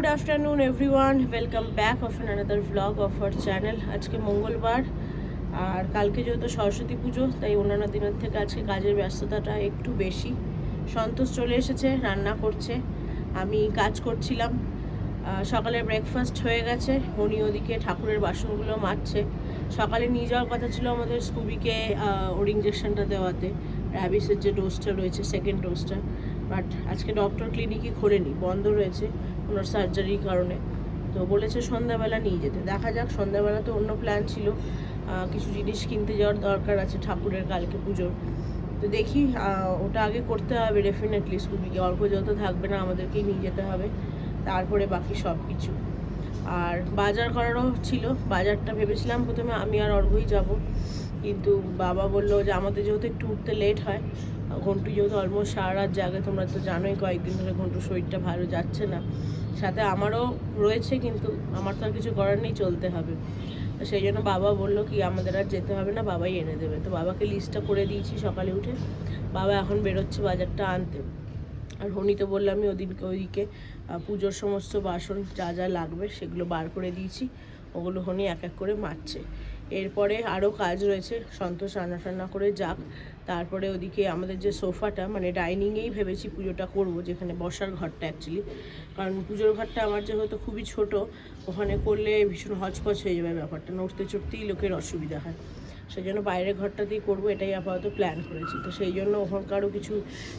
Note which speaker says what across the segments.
Speaker 1: Good afternoon everyone welcome back of an another vlog of our channel আজকে মঙ্গলবার, আর কালকে যেহেতু সরস্বতী পুজো, তাই অন্যান্য দিনের থেকে আজকে কাজের ব্যস্ততাটা একটু বেশি। সন্তোষ চলে এসেছে, রান্না করছে। আমি কাজ করছিলাম। সকালে ব্রেকফাস্ট হয়ে গেছে। উনি ওদিকে ঠাকুরের বাসনগুলো মাজছে। সকালে নিয়ে যাওয়ার কথা ছিল আমাদের স্কুবিকে ওর ইঞ্জেকশনটা দেওয়াতে। র্যাবিসের যে ডোজটা রয়েছে সেকেন্ড ডোজটা বাট আজকে ডক্টর ক্লিনিকই খোলেনি, বন্ধ রয়েছে। ওনার সার্জারির কারণে। তো বলেছে সন্ধ্যাবেলা নিয়ে যেতে। দেখা যাক, সন্ধ্যাবেলা তো অন্য প্ল্যান ছিল। কিছু জিনিস কিনতে যাওয়ার দরকার আছে ঠাকুরের কালকে পুজোর। তো দেখি ওটা আগে করতে হবে ডেফিনেটলি স্কুবিকে অল্প যত থাকবে না, আমাদেরকেই নিয়ে যেতে হবে। তারপরে বাকি সব কিছু আর বাজার করারও ছিল, বাজারটা ভেবেছিলাম প্রথমে আমি আর অর্ঘই যাব। কিন্তু বাবা বলল যে আমাদের যেহেতু একটু উঠতে লেট হয় ঘন্টু, যেহেতু অলমোস্ট সারা রাত জাগে, তোমরা তো জানোই কয়েকদিন ধরে ঘন্টুর শরীরটা ভালো যাচ্ছে না। সাথে আমারও রয়েছে, কিন্তু আমার তো আর কিছু করার নেই, চলতে হবে। সেই জন্য বাবা বলল কি, আমাদের আর যেতে হবে না, বাবাই এনে দেবে। তো বাবাকে লিস্টটা করে দিয়েছি সকালে উঠে। বাবা এখন বেরোচ্ছে বাজারটা আনতে। আর হনি তো বললাম আমি ওদিনকে, ওইদিকে পুজোর সমস্ত বাসন যা যা লাগবে, সেগুলো বার করে দিয়েছি। ওগুলো হনি এক এক করে মারছে এরপরে আরও কাজ রয়েছে, সন্তোষ রান্না টান্না করে যাক। তারপরে ওদিকে আমাদের যে সোফাটা মানে ডাইনিংয়েই ভেবেছি পুজোটা করব, যেখানে বসার ঘরটা অ্যাকচুয়ালি কারণ পুজোর ঘরটা আমার যেহেতু খুবই ছোট, ওখানে করলে ভীষণ হচপচ হয়ে যাবে ব্যাপারটা নড়তে চড়তেই লোকের অসুবিধা হয়। সেই জন্য বাইরের ঘরটাতেই করব, এটাই আপাতত প্ল্যান করেছি। তো সেই জন্য ওখানকারও কিছু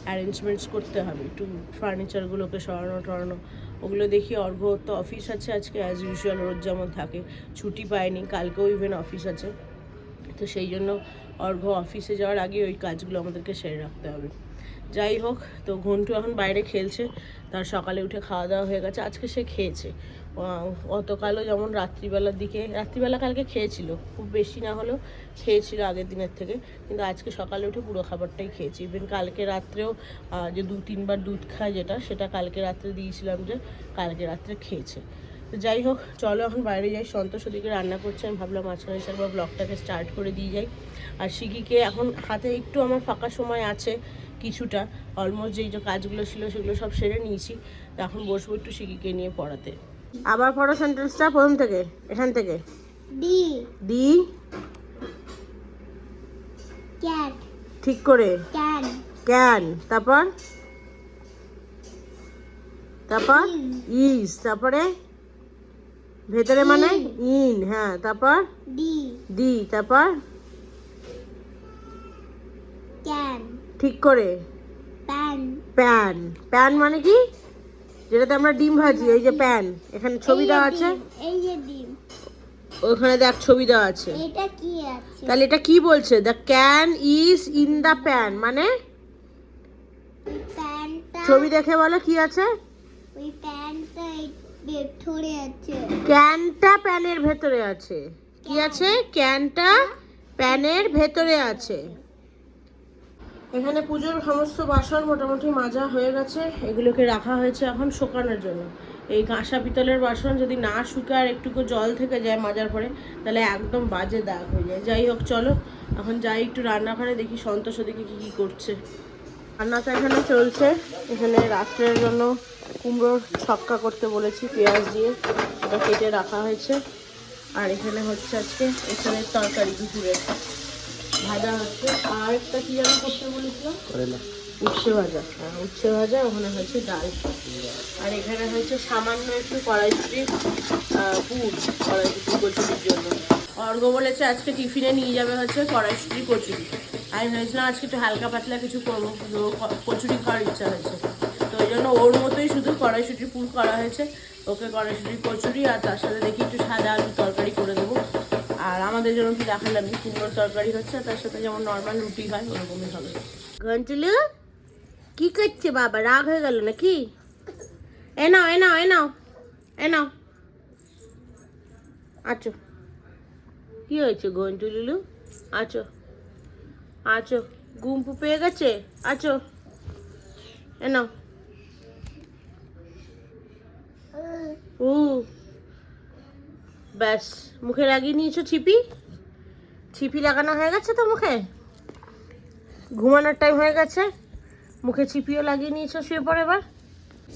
Speaker 1: অ্যারেঞ্জমেন্টস করতে হবে, একটু ফার্নিচারগুলোকে সরানো টরানো, ওগুলো দেখি। অর্ঘ তো অফিস আছে আজকে অ্যাজ ইউজুয়াল রোজ যেমন থাকে, ছুটি পায়নি কালকেও ইভেন অফিস আছে। তো সেই জন্য অর্ঘ অফিসে যাওয়ার আগে ওই কাজগুলো আমাদেরকে সেরে রাখতে হবে। যাই হোক তো ঘন্টু এখন বাইরে খেলছে তার সকালে উঠে খাওয়া দাওয়া হয়ে গেছে আজকে সে খেয়েছে। আহ, গতকালও যেমন রাত্রিবেলার দিকে রাত্রিবেলা কালকে খেয়েছিল খুব বেশি না হলেও খেয়েছিল আগের দিনের থেকে কিন্তু আজকে সকালে উঠে পুরো খাবারটাই খেয়েছি। ইভেন কালকে রাত্রেও যে দু তিনবার দুধ খায় যেটা সেটা কালকে রাত্রে দিয়েছিলাম যে কালকে রাত্রে খেয়েছে। তো যাই হোক চলো এখন বাইরে যাই। সন্তোষ ওদিকে রান্না করছে আমি ভাবলাম মাঝখানে একবার ব্লগটাকে স্টার্ট করে দিয়ে যাই। আর শিকিকে এখন হাতে একটু আমার ফাঁকা সময় আছে কিছুটা। অলমোস্ট যেই যে কাজগুলো ছিল সেগুলো সব সেরে নিয়েছি। তো এখন বসবো একটু শিকিকে নিয়ে পড়াতে। আবার পড়ো সেন্টেন্সটা প্রথম থেকে এখান থেকে।
Speaker 2: ডি
Speaker 1: দি
Speaker 2: ক্যাট
Speaker 1: ঠিক করে।
Speaker 2: ক্যান
Speaker 1: ক্যান তারপর? তারপর? ইজ তারপরে? ভেতরে মানে ইন হ্যাঁ তারপর?
Speaker 2: ডি।
Speaker 1: দি তারপর?
Speaker 2: ক্যান
Speaker 1: ঠিক করে।
Speaker 2: প্যান।
Speaker 1: প্যান। প্যান মানে কি? যেটাতে আমরা ডিম ভাজি এই যে প্যান। এখানে ছবি দেওয়া আছে?
Speaker 2: এই যে ডিম।
Speaker 1: ওখানে দেখ ছবি দেওয়া আছে।
Speaker 2: এটা কি আছে?
Speaker 1: তাহলে এটা কি বলছে? The can is in the pan মানে? ছবি দেখে বলো কি আছে?
Speaker 2: ওই প্যানটা ভেতরে আছে।
Speaker 1: ক্যানটা প্যানের ভেতরে আছে। কি আছে? ক্যানটা প্যানের ভেতরে আছে। এখানে পুজোর সমস্ত বাসন মোটামুটি মাজা হয়ে গেছে। এগুলোকে রাখা হয়েছে এখন শুকানোর জন্য। এই কাঁসা পিতলের বাসন যদি না শুকায় আর একটুকু জল থেকে যায় মাজার পরে তাহলে একদম বাজে দাগ হয়ে যায়। যাই হোক চলো। এখন যাই একটু রান্নাঘরে দেখি সন্তোষ ওদিকে কী কী করছে। রান্নাটা এখানে চলছে। এখানে রাত্রের জন্য কুমড়োর ছক্কা করতে বলেছি পেঁয়াজ দিয়ে ওটা কেটে রাখা হয়েছে। আর এখানে হচ্ছে আজকে এখানে তরকারি দুপুরের ভাজা হচ্ছে। আর একটা কি যেন করতে বলেছিলাম? উচ্ছে ভাজা। হ্যাঁ উচ্ছে ভাজা ওখানে হয়েছে ডাল। আর এখানে হয়েছে সামান্য একটু কড়াইশুটি পুর কড়াইশুটি কচুরির জন্য। অর্ঘ বলেছে আজকে টিফিনে নিয়ে যাবে হচ্ছে কড়াইশুটি কচুরি। আমি ভেবেছিলাম আজকে একটু হালকা পাতলা কিছু করব কচুরি খাওয়ার ইচ্ছা হয়েছে। জন্য ওর মতোই শুধু কড়াইশুটির পুর করা হয়েছে। ওকে কড়াইশুটির কচুরি আর তার সাথে দেখি একটু সাদা আলু তরকারি করে দেবো। আর আমাদের জন্য কি দেখালাম? কুমড়োর তরকারি হচ্ছে, তার সাথে যেমন নর্মাল রুটি হয়, ওরকমই হবে। কি করছে বাবা? রাগ হয়ে গেল নাকি? এ নাও এ নাও এ নাও এ নাও। কি হয়েছে ঘন্টুলুলু? আছো। আছো। গুম্পু পেয়ে গেছে? আছো। এ নাও। উ ব্যাস মুখে লাগিয়ে নিয়েছো ছিপি ছিপি লাগানো হয়ে গেছে তো মুখে? ঘুমানোর টাইম হয়ে গেছে। মুখে ছিপিও লাগিয়ে নিয়েছো শুয়ে পড়ে এবার।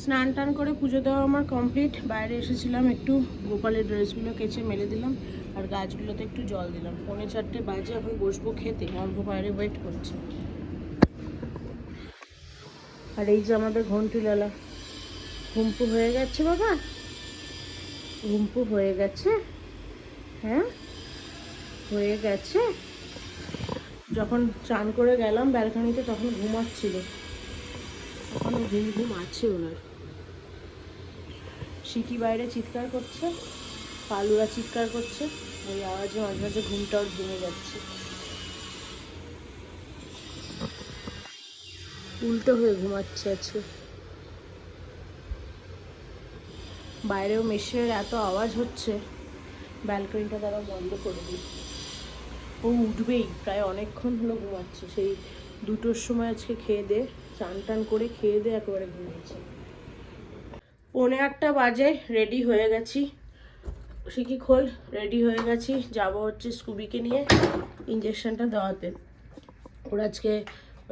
Speaker 1: স্নান টান করে পুজো দেওয়া আমার কমপ্লিট বাইরে এসেছিলাম একটু গোপালের ড্রেসগুলো কেচে মেলে দিলাম আর গাছগুলোতে একটু জল দিলাম। পৌনে চারটে বাজে এখন বসবো খেতে। অল্প বাইরে ওয়েট করছে। আর এই যে আমাদের ঘন্টুলালা ঘুমপু হয়ে গেছে বাবা। ঘুমপু হয়ে গেছে। হ্যাঁ? হয়ে গেছে। যখন চান করে গেলাম, ব্যালকনিতে তখন ঘুমাচ্ছিল। এখনও ঘুম ঘুম আছে ওনার। সিকি বাইরে চিৎকার করছে, পালুরা চিৎকার করছে, ওই আওয়াজে মাঝে মাঝে ঘুমটাও ভেঙে যাচ্ছে। উল্টো হয়ে ঘুমাচ্ছে আজকে। বাইরেও মেশিনের এত আওয়াজ হচ্ছে ব্যালকনিটা তারা বন্ধ করে দিই ও উঠবেই, প্রায় অনেকক্ষণ হলো ঘুমাচ্ছে। সেই দুটোর সময় আজকে খেয়ে দে চান টান করে খেয়ে দে, একেবারে ঘুমিয়েছে। পৌনে আটটা বাজে রেডি হয়ে গেছি। শিখি খোল? রেডি হয়ে গেছি, যাব হচ্ছে স্কুবিকে নিয়ে ইঞ্জেকশনটা দেওয়াতে। ওর আজকে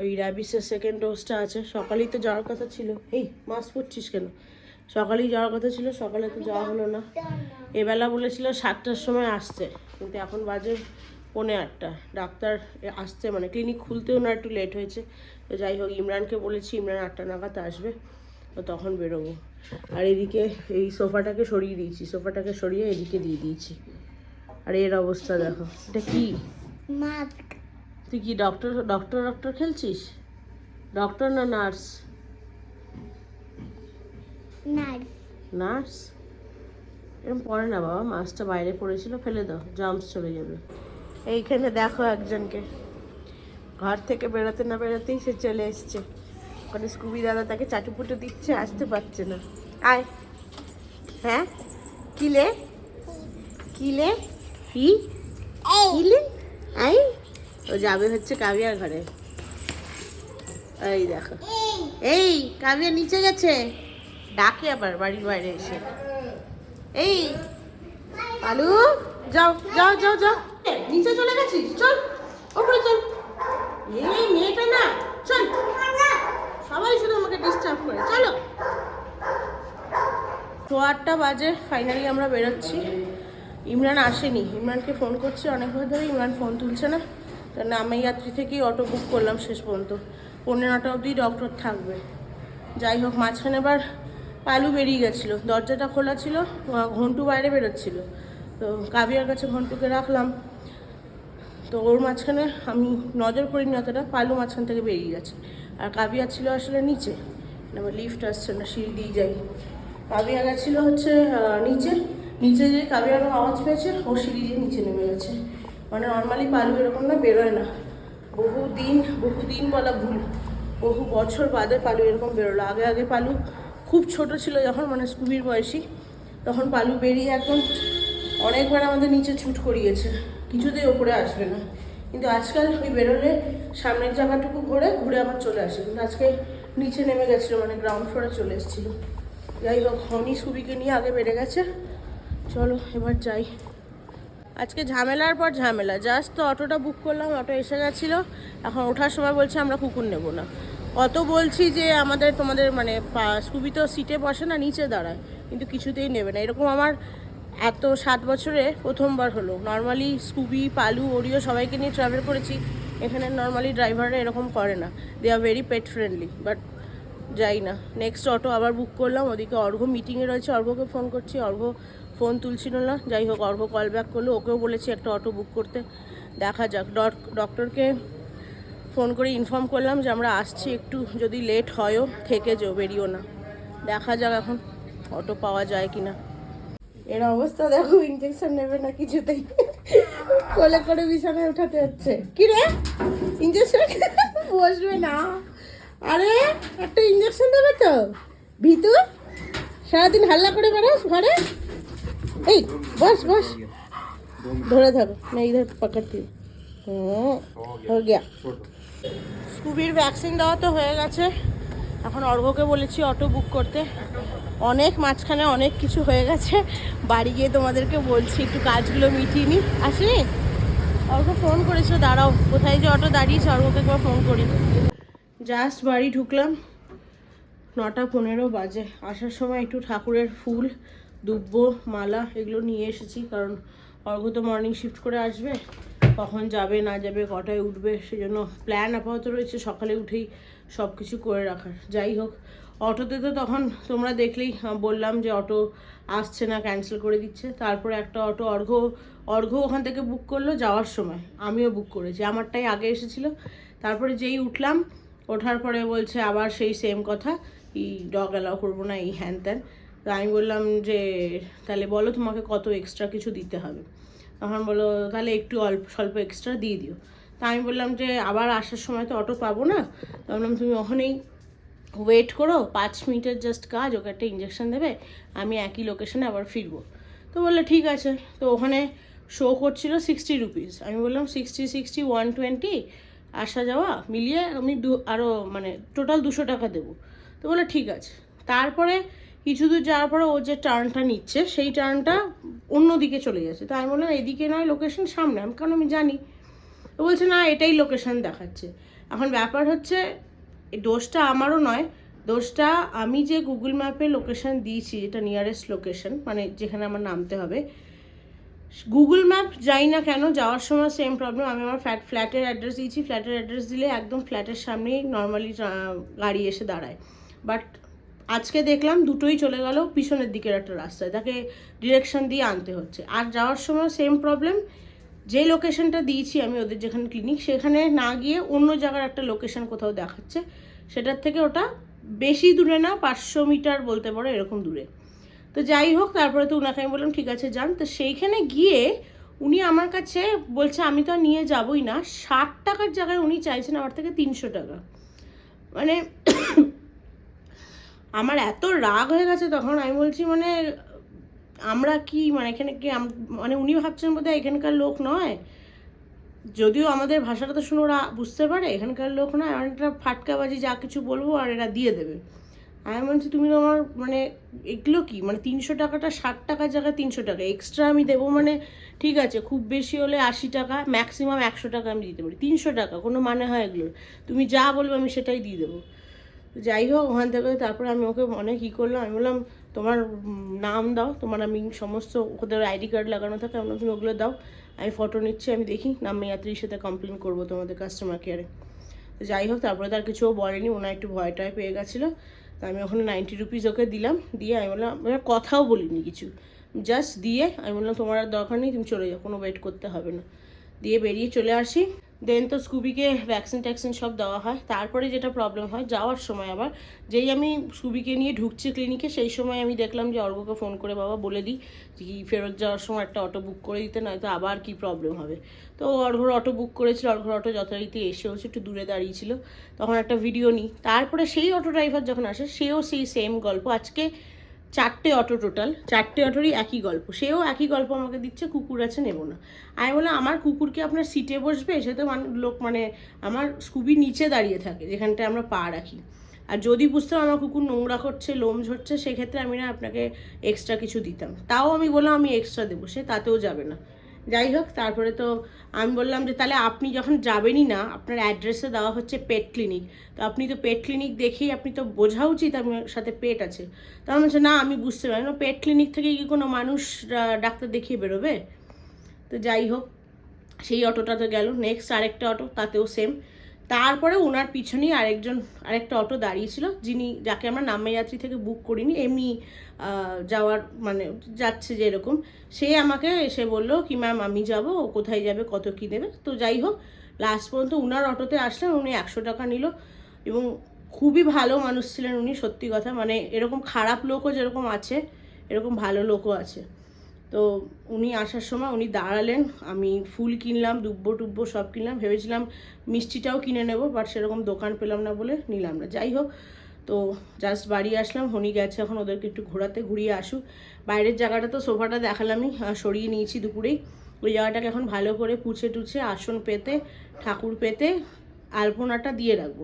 Speaker 1: ওই র্যাবিসের সেকেন্ড ডোজটা আছে। সকালেই তো যাওয়ার কথা ছিল। এই মাস্ক পরছিস কেন? সকালেই যাওয়ার কথা ছিল সকালে তো যাওয়া হলো না। এবেলা বলেছিল সাতটার সময় আসছে কিন্তু এখন বাজে পৌনে আটটা। ডাক্তার আসছে মানে ক্লিনিক খুলতেও না একটু লেট হয়েছে। তো যাই হোক ইমরানকে বলেছি ইমরান আটটা নাগাদ আসবে তো তখন বেরোবো। আর এদিকে এই সোফাটাকে সরিয়ে দিয়েছি সোফাটাকে সরিয়ে এদিকে দিয়ে দিয়েছি। আর এর অবস্থা দেখো এটা কি? তুই কি ডক্টর ডক্টর ডক্টর খেলছিস? ডক্টর না নার্স
Speaker 2: নার্স
Speaker 1: এরকম পড়ে না বাবা মাছটা বাইরে পড়েছিল ফেলে দাও জাম্পস চলে যাবে। এইখানে দেখো একজনকে। ঘর থেকে বেরোতে না বেরোতেই সে চলে এসছে। ওখানে স্কুবি দাদা তাকে চাটুপুটু দিচ্ছে আসতে পারছে না। আয়। হ্যাঁ? কিলে কিলে কি কিলে আই। ও যাবে হচ্ছে কাবিয়ার ঘরে। এই দেখো। এই। কাবিয়া নিচে গেছে। ডাকে আবার বাড়ির বাইরে এসে। এই আলু যাও যাও যাও যাও। নিচে চলে গেছিস, চল, ওপরে চল। এই মেয়েটা না, চল। সবাই শুধু আমাকে ডিস্টার্ব করে, চলো। তো আটটা বাজে ফাইনালি আমরা বেরোচ্ছি। ইমরান আসেনি, ইমরানকে ফোন করছি অনেকবার ধরে ইমরান ফোন তুলছে না। তার আমি যাত্রী থেকেই অটো বুক করলাম শেষ পর্যন্ত। পনেরো নটা অবধি ডক্টর থাকবে। যাই হোক, মাঝখানে এবার পালু বেরিয়ে গেছিল। দরজাটা খোলা ছিল ঘন্টু বাইরে বেরোচ্ছিল। তো কাবিয়ার কাছে ঘন্টুকে রাখলাম। তো ওর মাঝখানে আমি নজর করিনি অতটা, পালু মাঝখান থেকে বেরিয়ে গেছে। আর কাবিয়া ছিল আসলে নিচে। আমার লিফট আসছে না, সিঁড়ি দিয়ে যাই। কাবিয়া গেছিল হচ্ছে নিচে। নিচে যে কাবিয়ার আওয়াজ পেয়েছে, ও সিঁড়ি দিয়ে নিচে নেমে গেছে। মানে নর্মালি পালু এরকম না, বেরোয় না। বহু দিন বহু দিন বলা ভুল। বহু বছর বাদে পালু এরকম বেরোলো। আগে আগে পালু খুব ছোট ছিল যখন মানে স্কুবির বয়সী, তখন পালু বেরিয়ে এখন অনেকবার আমাদের নিচে ছুট করিয়েছে। কিছুতেই ওপরে আসবে না। কিন্তু আজকাল ওই বেরোলে সামনের জায়গাটুকু ঘুরে ঘুরে আবার চলে আসে। কিন্তু আজকে নিচে নেমে গেছিল মানে গ্রাউন্ড ফ্লোরে চলে এসেছিল। যাই হোক, হনি সুবিকে নিয়ে আগে বেড়ে গেছে। চলো, এবার যাই। আজকে ঝামেলার পর ঝামেলা। জাস্ট তো অটোটা বুক করলাম, অটো এসে গেছিল। এখন ওঠার সময় বলছে আমরা কুকুর নেব না। অত বলছি যে আমাদের তোমাদের মানে স্কুবি তো সিটে বসে না, নিচে দাঁড়ায়, কিন্তু কিছুতেই নেবে না। এরকম আমার এত সাত বছরে প্রথমবার হলো। নর্মালি স্কুবি, পালু, ওরিও সবাইকে নিয়ে ট্রাভেল করেছি। এখানে নর্মালি ড্রাইভাররা এরকম করে না। They are very pet friendly but যাই না। নেক্সট অটো আবার বুক করলাম, ওদিকে অর্ঘ মিটিংয়ে রয়েছে। অর্ঘকে ফোন করছি অর্ঘ ফোন তুলছিল না। যাই হোক অর্ঘ কল ব্যাক করল। ওকেও বলেছি একটা অটো বুক করতে। দেখা যাক। ডক- ডক্টরকে ফোন করে ইনফর্ম করলাম যে আমরা আসছি একটু, যদি লেট হয়ও থেকে যেও বেরিও না। দেখা যাক এখন অটো পাওয়া যায় কি না এর অবস্থা দেখো ইঞ্জেকশন নেবে না কিছুতেই। কোলে করে বিছানায় উঠাতে হচ্ছে। কি রে? ইঞ্জেকশন বসবে না। আরে, একটা ইঞ্জেকশন দেবে তো? ভিতু, সারাদিন হাল্লা করে বেড়াস ঘরে? এই, বস বস। ধরে থাকো না এই ইধার পকড়তি হুম, হয়ে গিয়া। স্কুবির ভ্যাকসিন দেওয়া তো হয়ে গেছে। এখন অর্ঘকে বলেছি অটো বুক করতে। অনেক মাঝখানে অনেক কিছু হয়ে গেছে। বাড়ি গিয়ে তোমাদেরকে বলছি, একটু কাজগুলো মিটিয়ে নি। আসি অর্ঘ ফোন করেছ, দাঁড়াও। কোথায় যে অটো দাঁড়িয়েছে অর্ঘকে একবার ফোন করি। জাস্ট বাড়ি ঢুকলাম, নটা পনেরো বাজে। আসার সময় একটু ঠাকুরের ফুল, দুব্ব, মালা এগুলো নিয়ে এসেছি, কারণ অর্ঘ তো মর্নিং শিফট করে আসবে। কখন যাবে, না যাবে, কটায় উঠবে, সেজন্য প্ল্যান আপাতত রয়েছে সকালে উঠেই সব কিছু করে রাখার। যাই হোক, অটোতে তো তখন তোমরা দেখলেই বললাম যে অটো আসছে না ক্যান্সেল করে দিচ্ছে। তারপরে একটা অটো অর্ঘ অর্ঘ ওখান থেকে বুক করল যাওয়ার সময়। আমিও বুক করেছি। আমারটাই আগে এসেছিল। তারপরে যেই উঠলাম, ওঠার পরে বলছে আবার সেই সেম কথা, এই ডগ অ্যালাউ করব না, এই হ্যান ত্যান। তো আমি বললাম যে, তাহলে বলো তোমাকে কত এক্সট্রা কিছু দিতে হবে? তখন বলো তাহলে একটু অল্প, স্বল্প এক্সট্রা দিয়ে দিও। তা আমি বললাম যে, আবার আসার সময় তো অটো পাবো না? তো বললাম, তুমি ওখানেই ওয়েট করো, পাঁচ মিনিটের জাস্ট কাজ, ওকে একটা ইঞ্জেকশন দেবে, আমি একই লোকেশনে আবার ফিরবো। তো বলল, ঠিক আছে। তো ওখানে শো করছিল সিক্সটি রুপিস আমি বললাম সিক্সটি সিক্সটি ওয়ান টোয়েন্টি আসা যাওয়া মিলিয়ে আমি দু আরও মানে টোটাল দুশো টাকা দেবো। তো বলল, ঠিক আছে। তারপরে কিছু দূর যাওয়ার পরে ও যে টার্নটা নিচ্ছে, সেই টার্নটা অন্য দিকে চলে যাচ্ছে তো আমি বললাম, এদিকে নয় লোকেশন সামনে। আমি কারণ আমি জানি। তো বলছে, না, এটাই লোকেশন দেখাচ্ছে। এখন ব্যাপার হচ্ছে দোষটা আমারও নয়। দোষটা আমি যে গুগল ম্যাপে লোকেশন দিয়েছি, যেটা নিয়ারেস্ট লোকেশন মানে যেখানে আমার নামতে হবে গুগল ম্যাপ যাই না কেন, যাওয়ার সময় সেম প্রবলেম আমি আমার ফ্ল্যাট ফ্ল্যাটের অ্যাড্রেস দিয়েছি। ফ্ল্যাটের অ্যাড্রেস দিলে একদম ফ্ল্যাটের সামনেই নর্মালি গাড়ি এসে দাঁড়ায়। বাট আজকে দেখলাম দুটোই চলে গেল পিছনের দিকের একটা রাস্তায়, তাকে ডিরেকশন দিয়ে আনতে হচ্ছে। আর যাওয়ার সময় সেম প্রবলেম যে লোকেশনটা দিয়েছি আমি ওদের যেখানে ক্লিনিক সেখানে না গিয়ে অন্য জায়গার একটা লোকেশন কোথাও দেখাচ্ছে, সেটার থেকে ওটা বেশি দূরে না, পাঁচশো মিটার বলতে পারো এরকম দূরে। তো যাই হোক, তারপরে তো উনাকে আমি বললাম, ঠিক আছে, যান। তো সেইখানে গিয়ে উনি আমার কাছে বলছে, আমি তো নিয়ে যাবই না। ষাট টাকার জায়গায় উনি চাইছেন আমার থেকে তিনশো টাকা। মানে আমার এত রাগ হয়ে গেছে তখন, আমি বলছি মানে আমরা কি মানে এখানে কি মানে উনি ভাবছেন বোধহয় এখানকার লোক নয়? যদিও আমাদের ভাষাটা তো শুনে ওরা বুঝতে পারে, এখানকার লোক আর একটা ফাটকাবাজি যা কিছু বলব আর এরা দিয়ে দেবে। আমি বলছি, তুমি তো আমার মানে এগুলো কি মানে তিনশো টাকাটা ষাট টাকার জায়গায় তিনশো টাকা এক্সট্রা আমি দেবো মানে ঠিক আছে, খুব বেশি হলে আশি টাকা ম্যাক্সিমাম একশো টাকা আমি দিতে পারি, তিনশো টাকা, কোনো মানে হয় এগুলোর। তুমি যা বলবে আমি সেটাই দিয়ে দেবো। তো যাই হোক ওখান থেকে তারপরে আমি ওকে অনেক কী করলাম। আমি বললাম, তোমার নাম দাও। তোমার আমি সমস্ত ওদের আইডি কার্ড লাগানো থাকে, আমি তুমি ওগুলো দাও। আমি ফটো নিচ্ছি, আমি দেখি। নামে যাত্রীর সাথে কমপ্লেন করব তোমাদের কাস্টমার কেয়ারে তো যাই হোক তারপরে তার কিছুও বলেনি। ওনার একটু ভয় টয় পেয়ে গেছিল। তো আমি ওখানে নাইনটি রুপিস ওকে দিলাম। দিয়ে আমি বললাম, আমি কথাও বলিনি কিছু। জাস্ট দিয়ে আমি বললাম, তোমার আর দরকার নেই, তুমি চলে যাও। কোনো ওয়েট করতে হবে না। দিয়ে বেরিয়ে চলে আসি। দেন তো স্কুবিকে ভ্যাকসিন ট্যাকসিন সব দেওয়া হয়। তারপরে যেটা প্রবলেম হয়, যাওয়ার সময় আবার যেই আমি স্কুবিকে নিয়ে ঢুকছি ক্লিনিকে সেই সময় আমি দেখলাম যে অর্ঘকে ফোন করে বাবা বলে দিই যে কি ফেরত যাওয়ার সময় একটা অটো বুক করে দিতে, নয়তো আবার কি প্রবলেম হবে। তো অর্ঘর অটো বুক করেছিল, অর্ঘর অটো যথারীতি এসে হচ্ছে একটু দূরে দাঁড়িয়েছিল। তখন একটা ভিডিও নিই। তারপরে সেই অটো ড্রাইভার যখন আসে, সেও সেই সেম গল্প। আজকে চারটে অটো টোটাল, চারটে অটোরই একই গল্প। সেও একই গল্প আমাকে দিচ্ছে, কুকুর আছে, নেব না। আমি বললাম, আমার কুকুরকে আপনার সিটে বসবে? সে তো মান- লোক মানে আমার স্কুবি নিচে দাঁড়িয়ে থাকে, যেখানটায় আমরা পা রাখি। আর যদি বুঝতাম আমার কুকুর নোংরা করছে, লোম ঝরছে, সেক্ষেত্রে আমি না আপনাকে এক্সট্রা কিছু দিতাম। তাও আমি বললাম, আমি এক্সট্রা দেবো। সে তাতেও যাবে না। যাই হোক তারপরে তো আমি বললাম যে তাহলে আপনি যখন যাবেনই না, আপনার অ্যাড্রেসে দেওয়া হচ্ছে পেট ক্লিনিক। তো আপনি তো পেট ক্লিনিক দেখেই আপনি তো বোঝা উচিত আমার সাথে পেট আছে। তখন বলছে, না, আমি বুঝতে পারি না। পেট ক্লিনিক থেকে কি কোনো মানুষ ডাক্তার দেখিয়ে বেরোবে? তো যাই হোক সেই অটোটা তো গেল। নেক্সট আরেকটা অটো, তাতেও সেম তারপরে ওনার পিছনেই আরেকজন, আরেকটা অটো দাঁড়িয়েছিল, যিনি, যাকে আমরা নাম্যা যাত্রী থেকে বুক করিনি, এমনি যাওয়ার মানে যাচ্ছে যে এরকম। সে আমাকে এসে বলল, কি ম্যাম আমি যাব? কোথায় যাবে? কত কী দেবে? তো যাই হোক লাস্ট পর্যন্ত উনার অটোতে আসলেন, উনি একশো টাকা নিল এবং খুবই ভালো মানুষ ছিলেন উনি, সত্যি কথা। মানে এরকম খারাপ লোকও যেরকম আছে, এরকম ভালো লোকও আছে। তো উনি আসার সময় উনি দাঁড়ালেন, আমি ফুল কিনলাম, দুব্বো টুব্বো সব কিনলাম, ভেবেছিলাম মিষ্টিটাও কিনে নেব বাট সেরকম দোকান পেলাম না বলে নিলাম না। যাই হোক, তো জাস্ট বাড়ি আসলাম, হনি গেছে, এখন ওদেরকে একটু ঘোরাতে ঘুরিয়ে আসুক। বাইরের জায়গাটা তো সোফাটা দেখালামই সরিয়ে নিয়েছি দুপুরেই। ওই জায়গাটাকে এখন ভালো করে পুছে টুছে আসন পেতে, ঠাকুর পেতে আলপনাটা দিয়ে রাখব।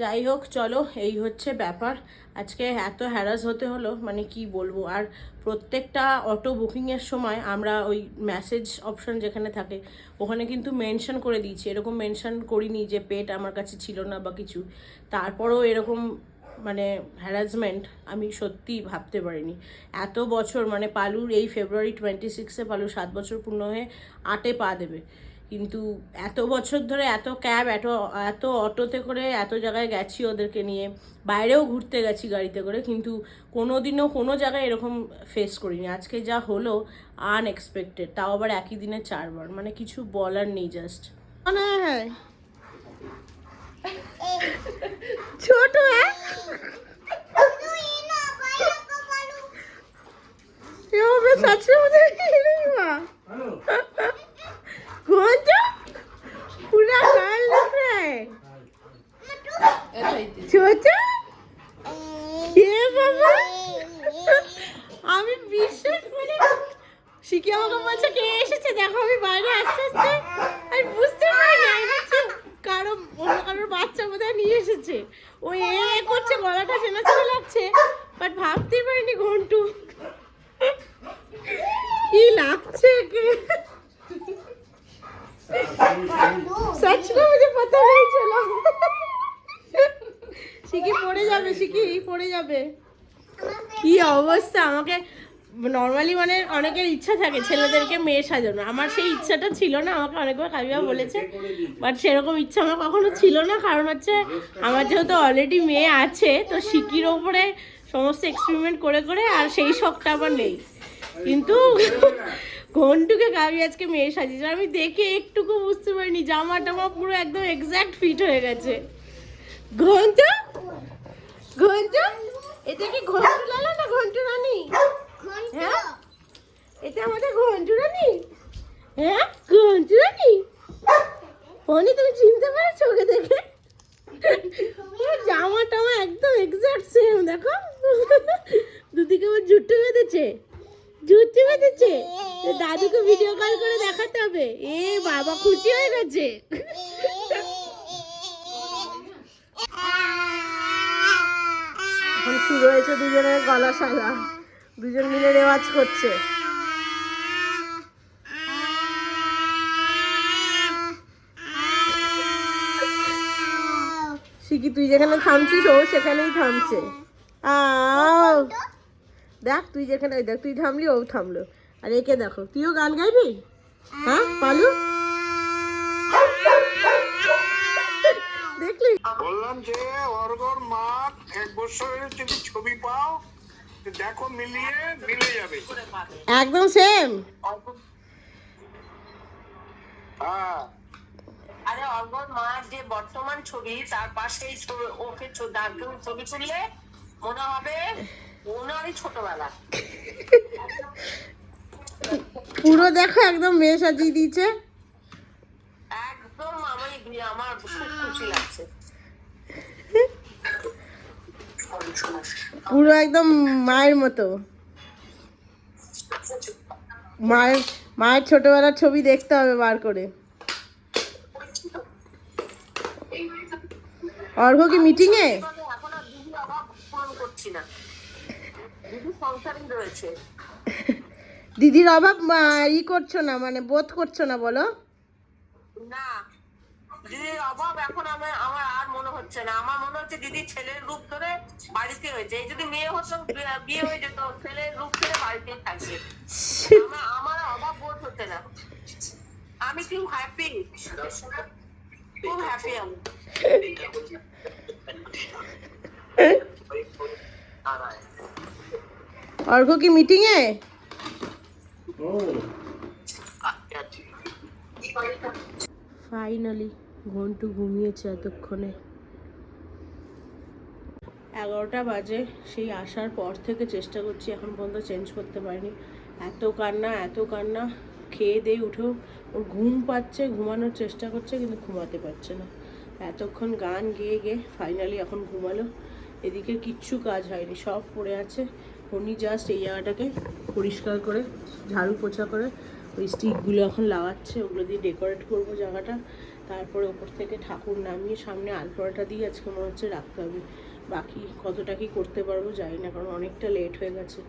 Speaker 1: যাই হোক, চলো, এই হচ্ছে ব্যাপার। আজকে এত হ্যারাস হতে হলো মানে কি বলব? আর প্রত্যেকটা অটো বুকিংয়ের সময় আমরা ওই মেসেজ অপশন যেখানে থাকে, ওখানে কিন্তু মেনশন করে দিয়েছি। এরকম মেনশন করিনি যে পেট আমার কাছে ছিল না বা কিছু। তারপরেও এরকম মানে হ্যারাসমেন্ট আমি সত্যি ভাবতে পারিনি। এত বছর মানে পালুর এই ফেব্রুয়ারি টোয়েন্টি সিক্সে পালু সাত বছর পূর্ণ হয়ে আটে পা দেবে। কিন্তু এত বছর ধরে এত ক্যাব এত এত অটোতে করে এত জায়গায় গেছি ওদেরকে নিয়ে। বাইরেও ঘুরতে গেছি গাড়িতে করে কিন্তু কোনো দিনও কোনো জায়গায় এরকম ফেস করিনি। আজকে যা হলো আনএক্সপেক্টেড তাও আবার একই দিনে চারবার। মানে কিছু বলার নেই জাস্ট মানে হ্যাঁ। ছোট হ্যাঁ? এভাবে সাচরে মধ্যে মানে অনেকের ইচ্ছা থাকে ছেলেদেরকে মেয়ে সাজানো আমার সেই ইচ্ছাটা ছিল না আমাকে অনেকবার কাবিয়া বলেছে বাট সেরকম ইচ্ছা আমার কখনো ছিল না। কারণ হচ্ছে আমার যেহেতু অলরেডি মেয়ে আছে তো শিকির ওপরে সমস্ত এক্সপেরিমেন্ট করে করে আর সেই শখটা আমার নেই। কিন্তু ঘন্টুকে কাবি আজকে মেয়ে সাজিয়েছে। আমি দেখে একটুকু বুঝতে পারিনি জামা টামা পুরো একদম এক্সাক্ট ফিট হয়ে গেছে। ঘন্টু? ঘন্টু? এটা কি ঘন্টু লালা না ঘন্টু রানী? হ্যাঁ? এটা আমাদের ঘন্টু রানী হ্যাঁ ঘন্টু রানী ফোনে তুমি চিনতে পারছ ওকে দেখে? জামা টামা একদম এক্সাক্ট সেম দেখো। দুদিকে ওর জুট্টু বেঁধেছে। জুট্টু বেঁধেছে। দাদুকে ভিডিও কল করে দেখাতে হবে। এ, বাবা খুশি হয়ে গেছে। এখন শুরু হয়েছে দুজনের গলা সালা দুজন মিলে রেওয়াজ করছে। শিখি তুই যেখানে থামছিস ও সেখানেই থামছে। আও। দেখ তুই যেখানে দেখ তুই থামলি ও থামলো। আর একে দেখো তুইও গান গাইবি? হ্যাঁ পালু? দেখলি?
Speaker 3: বললাম যে অর্গর মা এক বছরের যদি ছবি পাও দেখো মিলিয়ে মিলে যাবে।
Speaker 1: একদম সেম
Speaker 3: হ্যাঁ।
Speaker 4: আরে অর্গর মার যে বর্তমান ছবি তার পাশেই ওকে ছবি তুললে মনে হবে ওনারই ছোটবেলা।
Speaker 1: পুরো দেখো একদম মেয়ে সাজিয়ে দিয়েছে।
Speaker 4: একদম আমি আমার খুব খুশি লাগছে।
Speaker 1: পুরো একদম মায়ের মতো। মায়ের মায়ের ছোটবেলার ছবি দেখতে হবে বার করে। অর্ঘ কি মিটিং এ দিদির অভাব ই করছ না মানে বোধ করছ না বলো।
Speaker 4: না দিদির অভাব এখন আমার আমার আর মনে হচ্ছে না। আমার মনে হচ্ছে দিদি ছেলের রূপ ধরে বাড়িতে হয়েছে। যদি মেয়ে হতো বিয়ে হয়ে যেত ছেলের রূপ ধরে বাড়িতেই থাকবে। আমার অভাব বোধ হচ্ছে না। আমি খুব হ্যাপি খুব হ্যাপি আমি
Speaker 1: অর্ঘ কি মিটিং এ ফাইনালি ঘন্টু ঘুমিয়েছে এতক্ষণে। এগারোটা বাজে, সেই আসার পর থেকে চেষ্টা করছি, এখন পর্যন্ত চেঞ্জ করতে পারিনি। এত কান্না এত কান্না। খেয়ে দিয়ে উঠেও ওর ঘুম পাচ্ছে, ঘুমানোর চেষ্টা করছে কিন্তু ঘুমাতে পারছে না। এতক্ষণ গান গেয়ে গেয়ে ফাইনালি এখন ঘুমালো। এদিকে কিচ্ছু কাজ হয়নি, সব পড়ে আছে। উনি জাস্ট এই জায়গাটাকে পরিষ্কার করে, ঝাড়ু পোছা করে ওই স্টিকগুলো এখন লাগাচ্ছে, ওগুলো দিয়ে ডেকোরেট করব জায়গাটা। তারপরে ওপর থেকে ঠাকুর নামিয়ে সামনে আলপনাটা দিয়ে আজকে মনে হচ্ছে রাখতে হবে। বাকি কতটা কি করতে পারব জানি না, কারণ অনেকটা লেট হয়ে গেছে।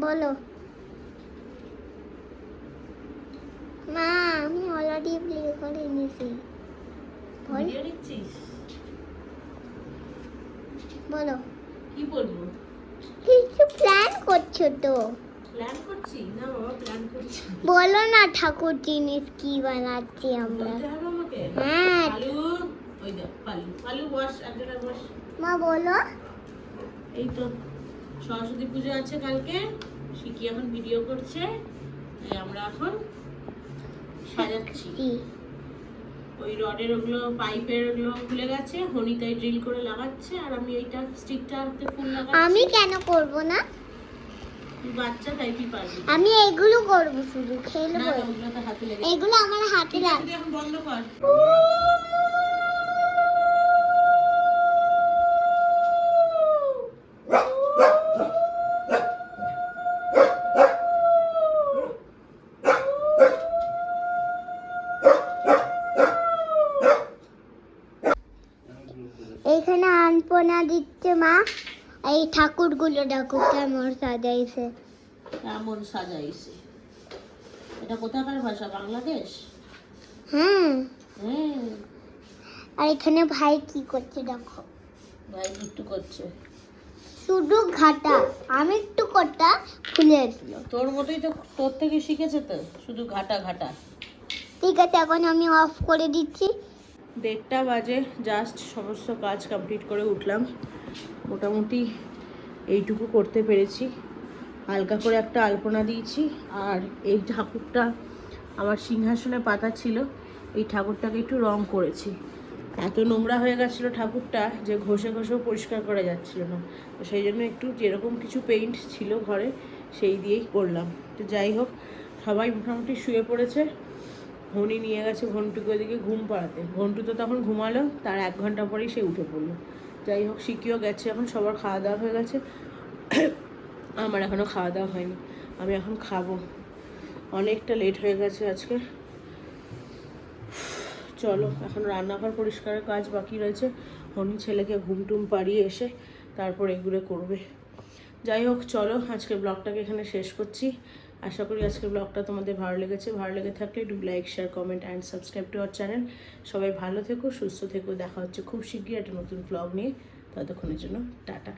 Speaker 2: বলো। মা আমি অলরেডি প্লে করে নিয়েছি বল।
Speaker 1: নিচ্ছিস?
Speaker 2: বলো।
Speaker 1: কি বলব?
Speaker 2: কিছু প্ল্যান করছ তো।
Speaker 1: প্ল্যান করছি? না বাবা প্ল্যান করছি
Speaker 2: বলো না ঠাকুর জিনিস কি বানাচ্ছি আমরা। হ্যাঁ।
Speaker 1: পালু ওই দেখ পালু পালু বস বস।
Speaker 2: মা বলো।
Speaker 1: এই তো সরস্বতী পুজো আছে কালকে। শিকি এখন ভিডিও করছে? আমরা এখন সাজাচ্ছি। ওই রডের ওগুলো পাইপের ওগুলো খুলে গেছে হনি তাই ড্রিল করে লাগাচ্ছে আর আমি এইটা স্টিকটাতে ফুল লাগাচ্ছি।
Speaker 2: আমি কেন করব না?
Speaker 1: বাচ্চা তাই কি পারবি।
Speaker 2: আমি এগুলো করব শুধু খেলব।
Speaker 1: হাতে
Speaker 2: এগুলো আমার হাতে লাগ
Speaker 1: এখন বন্ধ কর।
Speaker 2: দেখো কেমন সাজাইছে।
Speaker 1: এমন সাজাইছে। এটা কোথাকার ভাষা? বাংলাদেশ?
Speaker 2: হ্যাঁ
Speaker 1: হুম।
Speaker 2: আর এখানে ভাই কি করছে দেখো।
Speaker 1: ভাই একটু করছে।
Speaker 2: শুধু ঘাটা আমি একটু কটা খুলেছিল
Speaker 1: তোর মতোই তো তোর থেকে শিখেছে তো শুধু ঘাটা ঘাটা।
Speaker 2: ঠিক আছে এখন আমি অফ করে দিচ্ছি।
Speaker 1: দেড়টা বাজে জাস্ট সমস্ত কাজ কমপ্লিট করে উঠলাম। মোটামুটি এইটুকু করতে পেরেছি। হালকা করে একটা আলপনা দিয়েছি। আর এই ঠাকুরটা আমার সিংহাসনে পাতা ছিল, এই ঠাকুরটাকে একটু রং করেছি। এত নোংরা হয়ে গেছিল ঠাকুরটা যে ঘষে ঘষেও পরিষ্কার করা যাচ্ছিল না। তো সেই জন্য একটু যেরকম কিছু পেইন্ট ছিল ঘরে, সেই দিয়েই করলাম। তো যাই হোক, সবাই মোটামুটি শুয়ে পড়েছে। ঘনি নিয়ে গেছে ঘন্টুকে ওদিকে ঘুম পাড়াতে। ঘন্টু তো তখন ঘুমালো, তার এক ঘণ্টা পরেই সে উঠে পড়ল। যাই হোক, শিখিও গেছে, এখন সবার খাওয়া দাওয়া হয়ে গেছে। আমার এখনও খাওয়া দাওয়া হয়নি, আমি এখন খাব। অনেকটা লেট হয়ে গেছে আজকে। চলো, এখন রান্নাঘর পরিষ্কারের কাজ বাকি রয়েছে। হনি ছেলেকে ঘুম টুম পাড়িয়ে এসে তারপর এগুলো করবে। যাই হোক, চলো আজকে ব্লগটাকে এখানে শেষ করছি। আশা করি আজকের ব্লগটা তোমাদের ভালো লেগেছে। ভালো লেগে থাকলে do like share comment and subscribe to our channel সবাই ভালো থেকো, সুস্থ থেকো। দেখা হচ্ছে খুব শীঘ্রই একটা নতুন ব্লগ নিয়ে। ততক্ষণের জন্য টাটা।